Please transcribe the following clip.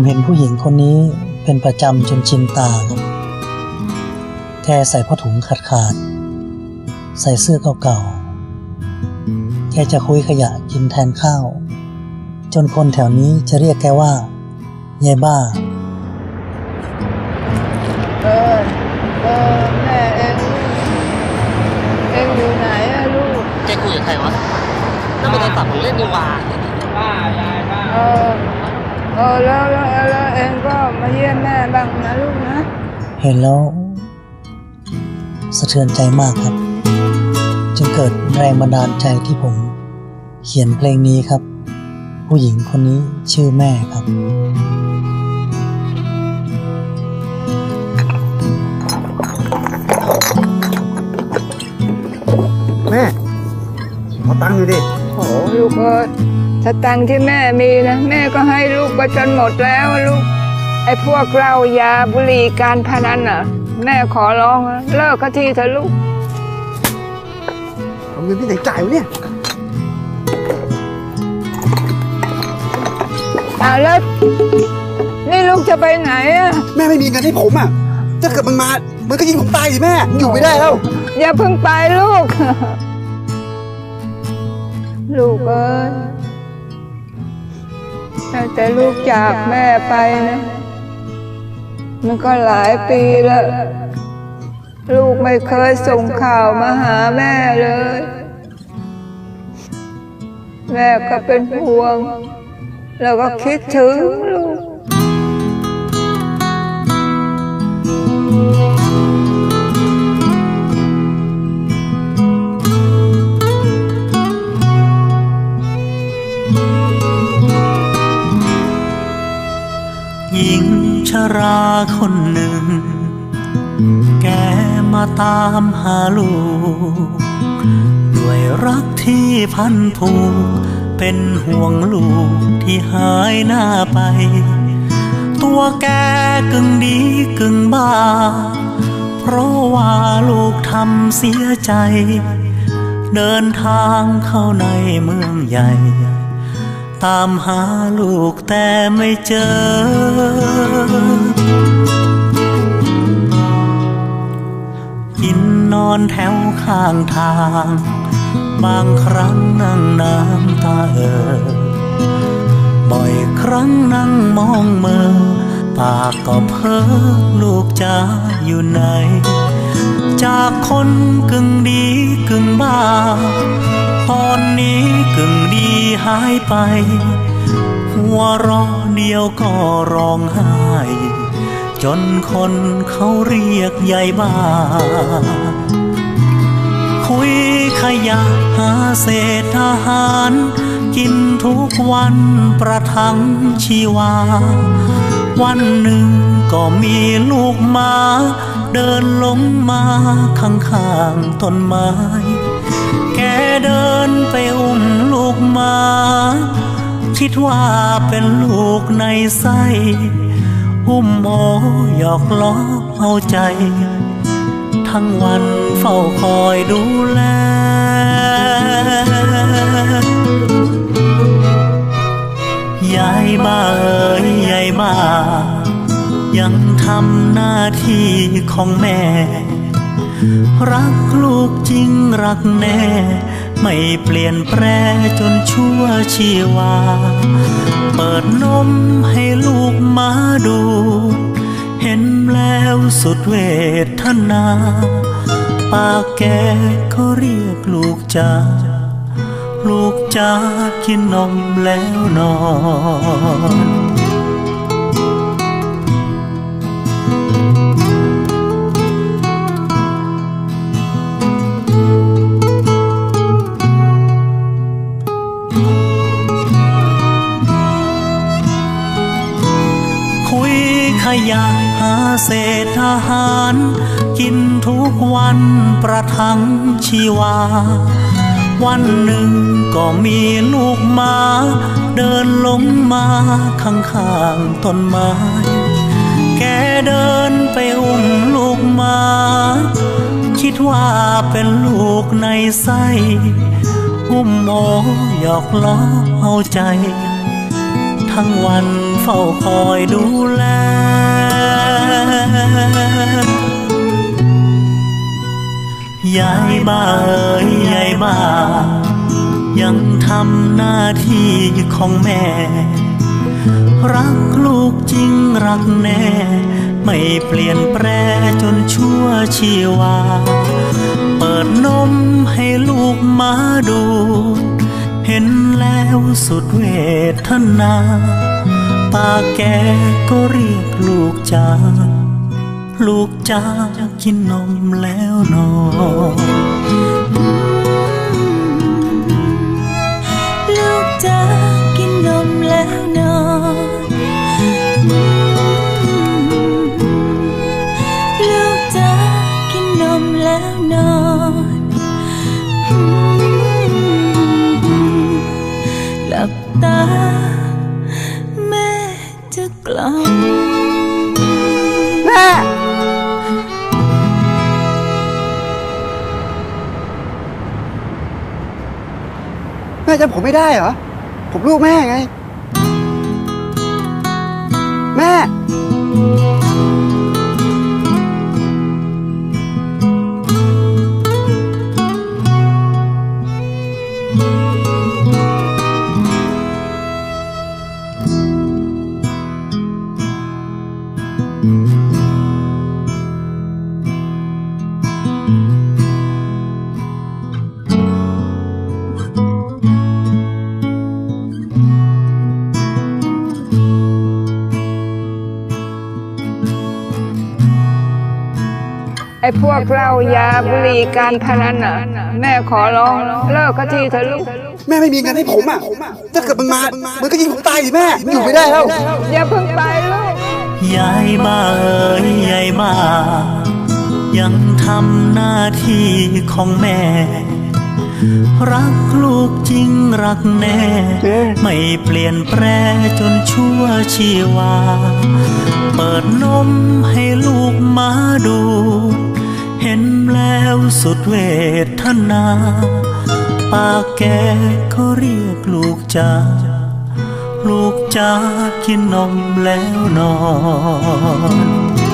ผมเห็นผู้หญิงคนนี้เป็นประจำจนชินตาครับแกใส่ผ้าถุงขาดขาดๆใส่เสื้อเก่าๆ แกจะคุยขยะกินแทนข้าว จนคนแถวนี้จะเรียกแกว่ายายบ้า เออเออแม่เองเองอยู่ไหนอะลูก แกคุยกับใครวะนั่นเป็นโทรศัพท์ของเล่นนี่หว่าเออ เออแล้วแล้วแล้วเองก็มาเยี่ยมแม่บ้างนะลูกนะ เห็นแล้ว สะเทือนใจมากครับ จึงเกิดแรงบันดาลใจที่ผม เขียนเพลงนี้ครับ ผู้หญิงคนนี้ชื่อแม่ครับแม่ขอตังค์อยู่ดิ โอ้ลูกเอ้ยส ตังค์ที่แม่มีนะ แม่ก็ให้ลูกไปจนหมดแล้วลูก ไอ้พวกเหล้ายาบุหรี่การพนันอะ แม่ขอร้องนะเลิกก็ทีเถอะลูก เอาเงินที่ไหนจ่ายวะเนี่ย อะแล้วนี่ลูกจะไปไหนอะ แม่ไม่มีเงินให้ผมอะ ถ้าเกิดมันมา มันก็ยิงผมตายสิแม่ อยู่ไม่ได้แล้ว อย่าเพิ่งไปลูก ลูกเอ้ย ตั้งแต่ลูกจากแม่ไปนะ มันก็หลายปีแล้ว ลูกไม่เคยส่งข่าวมาหาแม่เลย แม่ก็เป็นห่วง แล้วก็คิดถึงลูก ราคนหนึ่ง แกมาตามหาลูก ด้วยรักที่พันผูก เป็นห่วงลูกที่หายหน้าไป ตัวแกกึ่งดีกึ่งบ้า เพราะว่าลูกทำเสียใจ เดินทางเข้าในเมืองใหญ่ ตามหาลูกแต่ไม่เจอ กินนอนแถวข้างทาง บางครั้งนั่งน้ำตาเออ บ่อยครั้งนั่งมองเมือ ปากก็เพ้อลูกจะอยู่ไหน จากคนกึ่งดีกึ่งบ้า ตอนนี้กึ่งดี หายไป หัวรอเดียวก็ร้องไห้ จนคนเขาเรียกยายบ้า คุยขยะหาเศษอาหาร กินทุกวันประทังชีวา วันหนึ่งก็มีลูกมา เดินลงมาข้างๆต้นไม้ แกเดิน คิดว่าเป็นลูกในไส้อุ้มโอหยอกล้อเอาใจ ทั้งวันเฝ้าคอยดูแล ยายบ้าเอ๋ยยายบ้า ยังทำหน้าที่ของแม่ รักลูกจริงรักแน่ ไม่เปลี่ยนแปรจนชั่วชีวา เปิดนมให้ลูกมาดู เห็นแล้วสุดเวทนา ปากแกก็เรียกลูกจ้าลูกจ้ากินนมแล้วนอน ยขยะหาเศษอาหาร กินทุกวันประทังชีวา วันหนึ่งก็มีลูกมา เดินลงมาข้างๆต้นไม้ แกเดินไปอุ้มลูกมา คิดว่าเป็นลูกในไส้อุ้มโอหยอกล้อเอาใจ ทั้งวันเฝ้าคอยดูแล ยายบ้าเอ๋ยยายบ้า ยังทำหน้าที่ของแม่ รักลูกจริงรักแน่ ไม่เปลี่ยนแปรจนชั่วชีวา เปิดนมให้ลูกมาดูเห็นแล้วสุดเวทนา ตาแกก็เรียกลูกจ้า ลูกจ้ากินนมแล้วนอนลูกจะกินนมแล้วนอนลูกจะกินนมแล้วนอนหลับตาแม่จะกล่อม แม่จำผมไม่ได้เหรอ ผมลูกแม่ไง แม่ อ้พวกเหล้ายาบุหรี่การพนันน่ะแม่ขอร้องเลิกก็ทีเถอะลูกแม่ไม่มีเงินให้ผมอะถ้าเกิดมันมา มันก็ยิงผมตายดิแม่ผมอยู่ไม่ได้แล้ว อย่าเพิ่งไปลูกยายบ้าเอ๋ยยายบ้ายังทำหน้าที่ของแม่ รักลูกจริงรักแน่ ไม่เปลี่ยนแปรจนชั่วชีวา เปิดนมให้ลูกมาดูเห็นแล้วสุดเวทนา ปากแกก็เรียกลูกจ้าลูกจ้ากินนมแล้วนอน